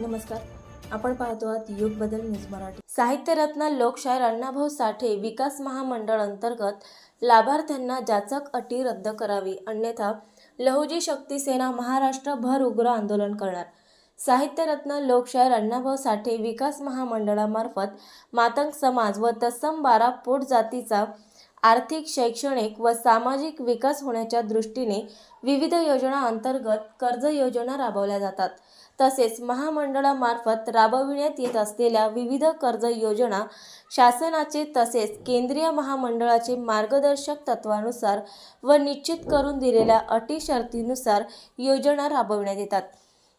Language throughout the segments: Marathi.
नमस्कार. आपण पाहतो आहात युग बदल न्यूज मराठी. साहित्यरत्न लोकशाहीर अण्णाभाऊ साठे विकास महामंडळ अंतर्गत लाभार्थ्यांना जाचक अटी रद्द करावी अन्यथा लहुजी शक्ती सेना महाराष्ट्र भर उग्र आंदोलन करणार. साहित्यरत्न लोकशाहीर अण्णाभाऊ साठे विकास महामंडळामार्फत मातंग समाज व तत्सम बारा पोट जातीचा आर्थिक शैक्षणिक व सामाजिक विकास होण्याच्या दृष्टीने विविध योजना अंतर्गत कर्ज योजना राबवल्या जातात. तसेच महामंडळामार्फत राबविण्यात येत असलेल्या विविध कर्ज योजना शासनाचे तसेच केंद्रीय महामंडळाचे मार्गदर्शक तत्वानुसार व निश्चित करून दिलेल्या अटी शर्तीनुसार योजना राबविण्यात येतात.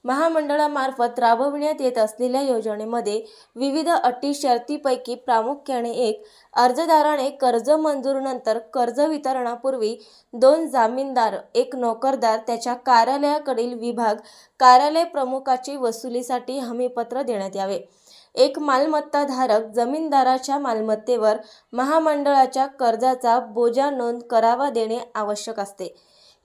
महामंडळामार्फत राबविण्यात येत असलेल्या योजनेमध्ये विविध अटी शर्तीपैकी प्रामुख्याने एक अर्जदाराने कर्ज मंजूरनंतर कर्ज वितरणापूर्वी दोन जामीनदार एक नोकरदार त्याच्या कार्यालयाकडील विभाग कार्यालय प्रमुखाची वसुलीसाठी हमीपत्र देण्यात यावे. एक मालमत्ताधारक जमीनदाराच्या मालमत्तेवर महामंडळाच्या कर्जाचा बोजा नोंद करावा देणे आवश्यक असते.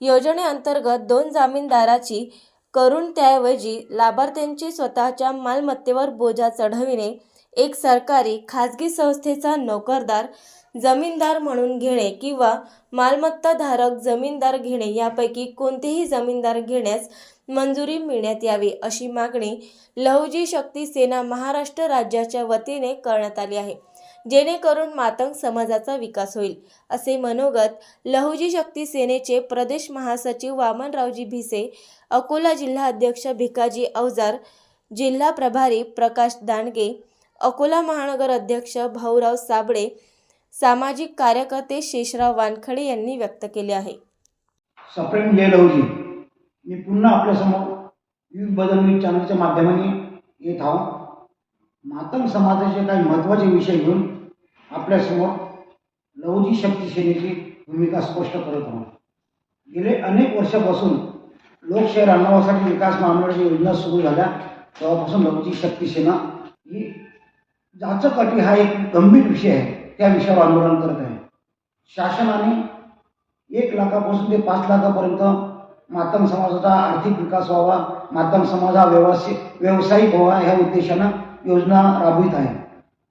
योजनेअंतर्गत दोन जामीनदाराची करून त्याऐवजी लाभार्थ्यांची स्वतःच्या मालमत्तेवर बोजा चढविणे एक सरकारी खाजगी संस्थेचा नोकरदार जमीनदार म्हणून घेणे किंवा मालमत्ताधारक जमीनदार घेणे यापैकी कोणतेही जमीनदार घेण्यास मंजुरी मिळण्यात यावी अशी मागणी लहुजी शक्ती सेना महाराष्ट्र राज्याच्या वतीने करण्यात आली आहे. जेणेकरून मातंग समाजाचा विकास होईल असे मनोगत लहुजी शक्ती सेनेचे प्रदेश महासचिव वामनरावजी भिसे अकोला जिल्हा अध्यक्ष भिकाजी अवजार जिल्हा प्रभारी प्रकाश दांडगे अकोला महानगर अध्यक्ष भाऊराव साबळे सामाजिक कार्यकर्ते शेषराव वानखडे यांनी व्यक्त केले आहे. सप्रेम जय लहुजी. मी पुन्हा आपल्यासमोर विविध बदल न्यूज चॅनलच्या माध्यमाने येत आहोत. मातंग समाजाचे काही महत्त्वाचे विषय घेऊन आपल्यासमोर लहुजी शक्तिसेनेची भूमिका स्पष्ट करत आहोत. गेले अनेक वर्षापासून लोकशाहीर अण्णाभाऊसाठी विकास महामंडळाची योजना सुरू झाल्या. तेव्हापासून लहुजी शक्तिसेना ही जाचक अटी हा एक गंभीर विषय आहे. त्या विषयावर आंदोलन करत आहे. शासनाने एक लाखापासून ते पाच लाखापर्यंत मातंग समाजाचा आर्थिक विकास व्हावा मातंग समाज हा व्यवसाय व्यावसायिक व्हावा ह्या उद्देशानं योजना राबवित आहे.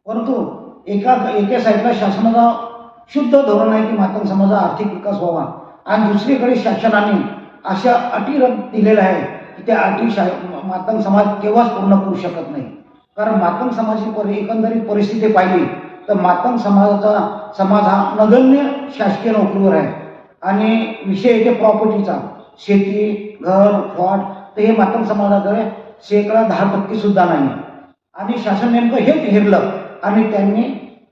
परंतु एका एका साईडला शासनाचा शुद्ध धोरण आहे की मातंग समाजाचा आर्थिक विकास व्हावा. आणि दुसरीकडे शासनाने अशा अटी दिलेल्या आहे की त्या अटी शा मातंग समाज केव्हाच पूर्ण करू शकत नाही. कारण मातंग समाजाची परि एकंदरीत परिस्थिती पाहिली तर मातंग समाजाचा समाज हा नगण्य शासकीय नोकरीवर आहे. आणि विषय येते प्रॉपर्टीचा शेती घर फ्लॉट तर हे मातंग समाजाकडे शेकडा दहा टक्के सुद्धा नाही. आणि शासन नेमकं हेच हेरलं. आणि त्यांनी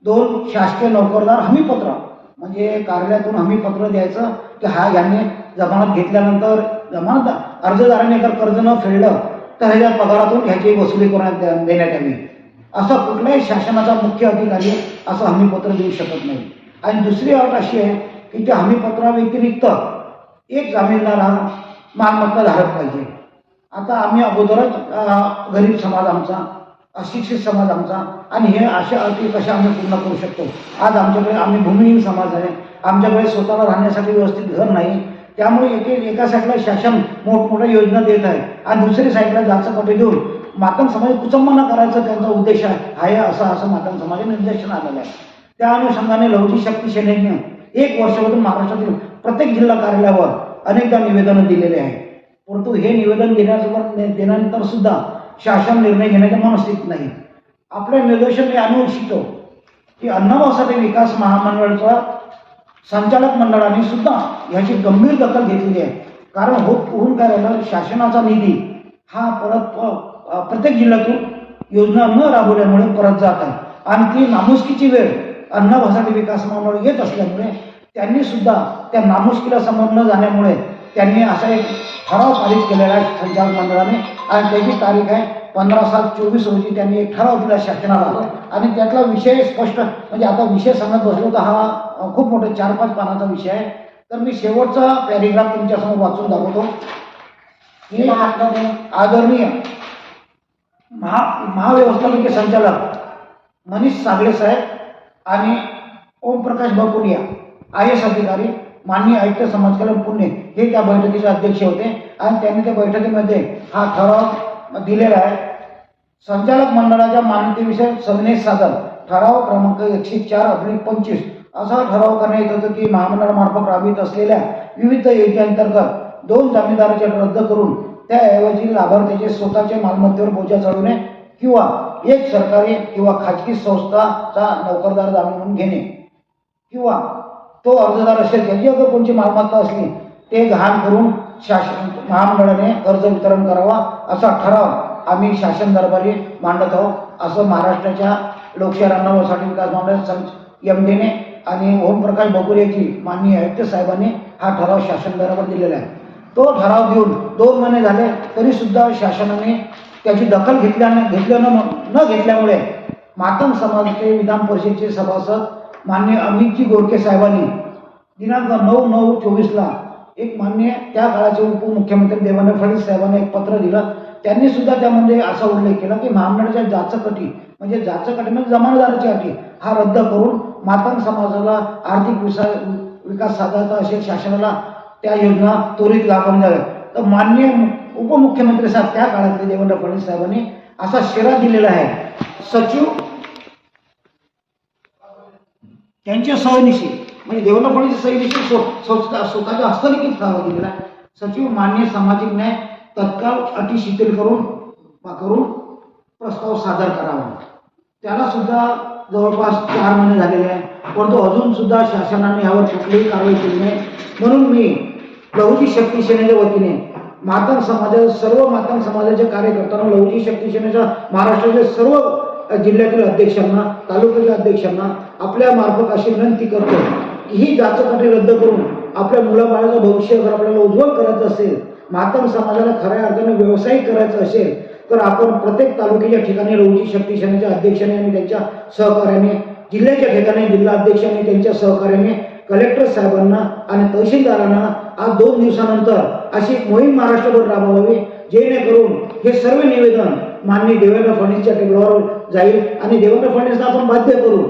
दोन शासकीय नोकरदार हमीपत्र म्हणजे कार्यालयातून हमीपत्र द्यायचं की हा यांनी जमानत घेतल्यानंतर जमानत अर्जदाराने जर कर्ज न फेडलं तर ह्याच्या पगारातून ह्याची वसुली करण्यात देण्यात यावी. असं कुठल्याही शासनाचा मुख्य अधिकारी असं हमीपत्र देऊ शकत नाही. आणि दुसरी अट अशी आहे की त्या हमीपत्राव्यतिरिक्त एक जामीनदार हा मालमत्ता धारक पाहिजे. आता आम्ही अगोदरच गरीब समाज आमचा अशिक्षित समाज आमचा. आणि हे अशा अटी कशा आम्ही पूर्ण करू शकतो? आज आमच्याकडे आम्ही भूमिहीन समाज आहे. आमच्याकडे स्वतःला राहण्यासाठी व्यवस्थित घर नाही. त्यामुळे एके एका साईडला शासन मोठमोठ्या योजना देत आहे. आणि दुसरी साईडला जास्त पटे देऊन मातंग समाज कुचंबना करायचा त्यांचा उद्देश आहे. आहे असं असं मातंग समाज निर्देशन आलेलं आहे. त्या अनुषंगाने लवची शक्ती सेनेने एक वर्षापासून महाराष्ट्रातील प्रत्येक जिल्हा कार्यालयावर अनेकदा निवेदनं दिलेले आहे परंतु हे निवेदन देण्यासोबत देण्यानंतर सुद्धा शासन निर्णय घेण्याच्या मनस्थित नाही. आपल्या निदर्शन मी आणू इच्छितो की अण्णाभाऊसाठी विकास महामंडळाचा संचालक मंडळाने सुद्धा ह्याची गंभीर दखल घेतलेली आहे. कारण हो होऊन काय राहिलं शासनाचा निधी हा परत प्रत्येक जिल्ह्यातून योजना न राबवल्यामुळे परत जात आहे. आणि ती नामुष्कीची वेळ अण्णाभाऊसाठी विकास महामंडळ येत असल्यामुळे त्यांनी सुद्धा त्या नामुष्कीला समोर न जाण्यामुळे त्यांनी असा एक ठराव पारित केलेला आहे संचालक मंडळाने. आणि त्याची तारीख आहे पंधरा सात चोवीस रोजी त्यांनी एक ठराव दिला शासनाला. आणि त्यातला विषय स्पष्ट म्हणजे आता विषय सांगत बसलो तर हा खूप मोठा चार पाच पानाचा विषय आहे. तर मी शेवटचा पॅरेग्राफ तुमच्यासमोर वाचून दाखवतो. की आदरणीय महा महाव्यवस्थापकीय संचालक मनीष सागळे साहेब आणि ओमप्रकाश बापुरिया आय एस अधिकारी माननीय आयुक्त समाज कल्याण पुणे हे त्या बैठकीचे अध्यक्ष होते आणि त्यांनी त्या बैठकीमध्ये हा ठराव दिलेला आहे. संचालक मंडळाच्या मान्यतेविषयी संदेश सादर. ठराव क्रमांक एकशे चार अब्लिक पंचवीस. असा ठराव करण्यात येत की महामंडळामार्फत राबवित असलेल्या विविध योजनेअंतर्गत दोन जामीनदाराचे रद्द करून त्याऐवजी लाभार्थ्याचे स्वतःच्या मालमत्तेवर बोजा चढवणे किंवा एक सरकारी किंवा खाजगी संस्थाचा नोकरदार जामीन म्हणून घेणे किंवा तो अर्जदार असेल त्याची अगर कोणची मालमत्ता असली ते गहाण करून शासन महामंडळाने कर्ज वितरण करावा असा ठराव आम्ही शासन दरबारी मांडत आहोत. असं महाराष्ट्राच्या लोकशाहरांना वसाठी विकास मंडळ एम डीने आणि ओमप्रकाश बकुरेजी माननीय आयुक्त साहेबांनी हा ठराव शासन दरावर दिलेला आहे. तो ठराव देऊन दोन महिने झाले तरी सुद्धा शासनाने त्याची दखल घेतल्या घेतल्यानं न घेतल्यामुळे मातंग समाजाचे विधान परिषदेचे सभासद मान्य अमितजी गोरके साहेबांनी दिनांक नऊ नऊ चोवीसला एक मान्य त्या काळाचे उपमुख्यमंत्री देवेंद्र फडणवीस साहेबांना एक पत्र दिलं. त्यांनी सुद्धा त्यामध्ये म्हणजे असा उल्लेख केला की महामंडळाच्या जाचकटी म्हणजे जाचकटी म्हणजे जमानदाराची अटी हा रद्द करून मातंग समाजाला आर्थिक विसा विकास साधायचा असे शासनाला त्या योजना त्वरित लागून द्याव्या तर मान्य उपमुख्यमंत्री साहेब त्या काळातले देवेंद्र फडणवीस साहेबांनी असा शेरा दिलेला आहे. सचिव त्यांच्या सहनिशी म्हणजे देवेंद्र फडणवीस सहनिशी स्व- स्वतः स्वतःच्या हस्तलिखित ठराव दिलेला आहे. सचिव मान्य सामाजिक न्याय तत्काळ अटी शिथिल करून करून प्रस्ताव सादर करावा. त्याला सुद्धा जवळपास चार महिने झालेले आहे परंतु अजून सुद्धा शासनाने यावर कुठलीही कारवाई केली नाही. म्हणून मी लहुजी शक्ती सेनेच्या वतीने मातंग समाजा सर्व मातंग समाजाच्या कार्यकर्त्यांना लहुजी शक्ती सेनेच्या महाराष्ट्राचे सर्व जिल्ह्यातील अध्यक्षांना तालुक्याच्या अध्यक्षांना आपल्या मार्फत अशी विनंती करतो की ही जाचकाठी रद्द करून आपल्या मुलाबाळाचं भविष्य जर आपल्याला उज्ज्वल करायचं असेल मातम समाजाला खऱ्या अर्थाने व्यावसायिक करायचं असेल तर आपण प्रत्येक तालुक्याच्या ठिकाणी रौजी शक्ती सेनेच्या अध्यक्षाने आणि त्यांच्या सहकार्याने जिल्ह्याच्या ठिकाणी जिल्हा अध्यक्षांनी त्यांच्या सहकार्याने कलेक्टर साहेबांना आणि तहसीलदारांना आज दोन दिवसानंतर अशी मोहीम महाराष्ट्रभर राबवावी. जेणेकरून हे सर्व निवेदन माननीय देवेंद्र फडणवीसच्या टेबलावर जाईल आणि देवेंद्र फडणवीसला आपण बाध्य करू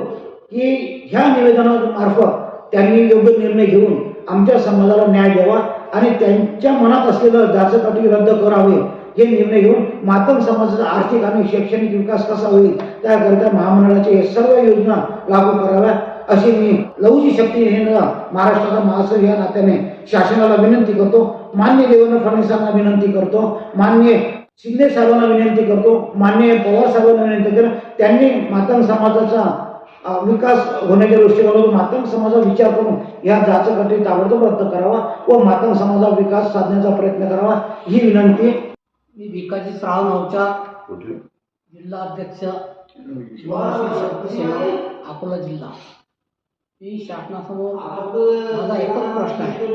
की ह्या निवेदनामार्फत त्यांनी योग्य निर्णय घेऊन आमच्या समाजाला न्याय द्यावा आणि त्यांच्या मनात असलेलं जाचकाठी रद्द करावे हे निर्णय घेऊन मातंग समाजाचा आर्थिक आणि शैक्षणिक विकास कसा होईल त्याकरिता महामंडळाच्या हे सर्व योजना लागू कराव्या अशी मी लहुजी शक्ती हे महाराष्ट्राचा महासर या नात्याने शासनाला विनंती करतो. मान्य देवेंद्र फडणवीसांना विनंती करतो. मान्य शिंदे साहेबांना विनंती करतो. मान्य पवार साहेबांना विनंती करतो. त्यांनी मातंग समाजाचा विकास होण्याच्या दृष्टिकोनातून मातंग समाजाचा विचार करून या जाचकाठी ताबडतोब रद्द करावा व मातंग समाजाचा विकास साधण्याचा प्रयत्न करावा ही विनंती. मी भिकाजी श्रावण नावचा कुठले? जिल्हा अध्यक्ष अकोला जिल्हा. मी शासनासमोर माझा एकच प्रश्न आहे.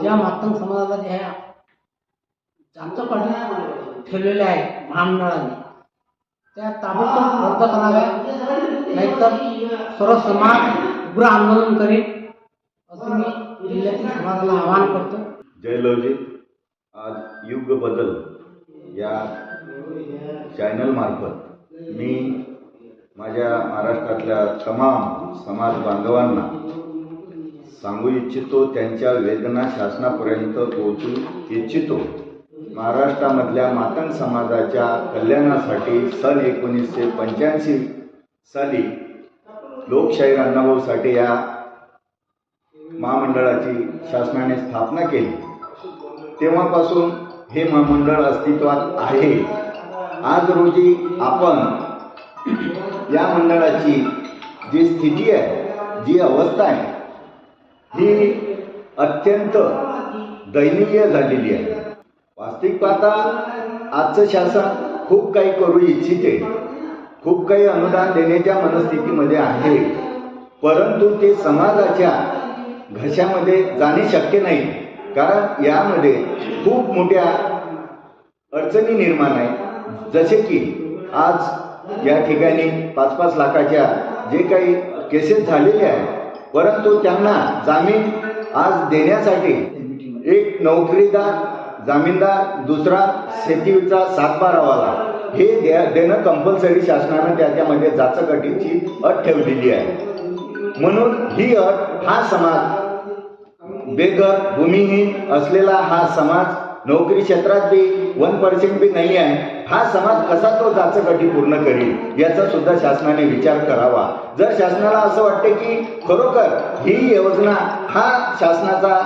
ज्या मातंग समाजाला ज्या जाचकाठी ठेवलेल्या आहे महामंडळाने त्या ताबडतोब रद्द कराव्या नाहीतर सर्व समाज उग्र आंदोलन करेल असं मी जिल्ह्यातील समाजाला आवाहन करतो. जय लवजी आज युग बदल या चॅनल मार्फत मी माझ्या महाराष्ट्रातल्या तमाम समाज बांधवांना सांगू इच्छितो त्यांच्या वेदना शासनापर्यंत पोहोचू इच्छितो. महाराष्ट्रामधल्या मातंग समाजाच्या कल्याणासाठी सन एकोणीसशे पंच्याऐंशी साली लोकशाही अण्णाभाऊ साठे या महामंडळाची शासनाने स्थापना केली. तेव्हापासून हे महामंडळ अस्तित्वात आहे. आज रोजी आपण या मंडळाची जी स्थिती आहे जी अवस्था आहे ही अत्यंत दयनीय झालेली आहे. वास्तविक पाहता आजचं शासन खूप काही करू इच्छिते. खूप काही अनुदान देण्याच्या मनस्थितीमध्ये आहे. परंतु ते समाजाच्या घशामध्ये जाणे शक्य नाही. कारण यामध्ये खूप मोठ्या अडचणी निर्माण आहेत. जसे की आज या ठिकाणी पाच पाच लाखाच्या जे काही केसेस झालेले आहेत परंतु त्यांना जामीन आज देण्यासाठी एक नोकरीदार जामीनदार दुसरा शेतीचा सातबारावाला हे द्या देणं कंपल्सरी शासनानं त्याच्यामध्ये जाचकटीची अट ठेवलेली आहे. म्हणून ही अट हा समाज बेघर भूमिहीन असलेला हा समाज नोकरी क्षेत्रात बी वन पर्सेंट बी नाही आहे. हा समाज कसा तो जाचक पूर्ण करील याचा सुद्धा शासनाने विचार करावा. जर शासनाला असं वाटते की खरोखर ही योजना हा शासनाचा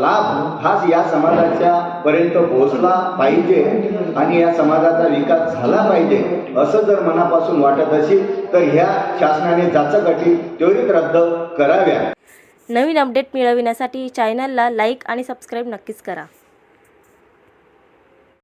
लाभ हाच या समाजाच्या पर्यंत पोहोचला पाहिजे आणि या समाजाचा विकास झाला पाहिजे असं जर मनापासून वाटत असेल तर ह्या शासनाने जाचक अटी त्वरित रद्द कराव्या. नवीन अपडेट मिळविण्यासाठी चॅनलला लाईक आणि सबस्क्राईब नक्कीच करा.